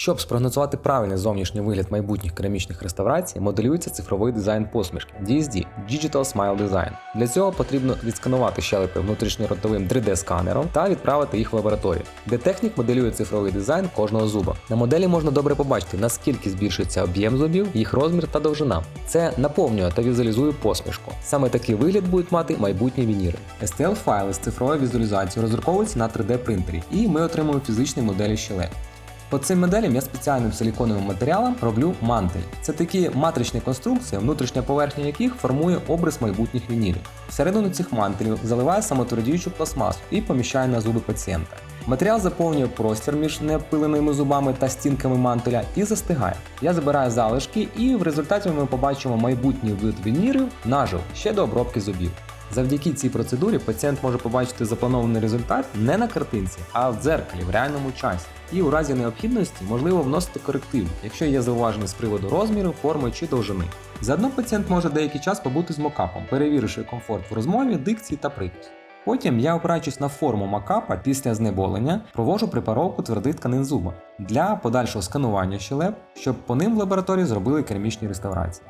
Щоб спрогнозувати правильний зовнішній вигляд майбутніх керамічних реставрацій, моделюється цифровий дизайн посмішки DSD Digital Smile Design. Для цього потрібно відсканувати щелепи внутрішньоротовим 3D-сканером та відправити їх в лабораторію, де технік моделює цифровий дизайн кожного зуба. На моделі можна добре побачити, наскільки збільшується об'єм зубів, їх розмір та довжина. Це наповнює та візуалізує посмішку. Саме такий вигляд будуть мати майбутні вініри. STL-файли з цифровою візуалізацією розруковуються на 3D принтері, і ми отримуємо фізичні моделі щелеп. По цим моделям я спеціальним силіконовим матеріалом роблю мантель. Це такі матричні конструкції, внутрішня поверхня яких формує образ майбутніх вінірів. Всередину цих мантелів заливаю самотвердіючу пластмасу і поміщаю на зуби пацієнта. Матеріал заповнює простір між неопиленими зубами та стінками мантеля і застигає. Я забираю залишки, і в результаті ми побачимо майбутній вид вінірів наживо ще до обробки зубів. Завдяки цій процедурі пацієнт може побачити запланований результат не на картинці, а в дзеркалі в реальному часі. І у разі необхідності можливо вносити корективи, якщо є зауваження з приводу розміру, форми чи довжини. Заодно пацієнт може деякий час побути з мокапом, перевіривши комфорт в розмові, дикції та прикус. Потім я, опираючись на форму макапа після знеболення, провожу препаровку твердих тканин зуба для подальшого сканування щелеп, щоб по ним в лабораторії зробили керамічні реставрації.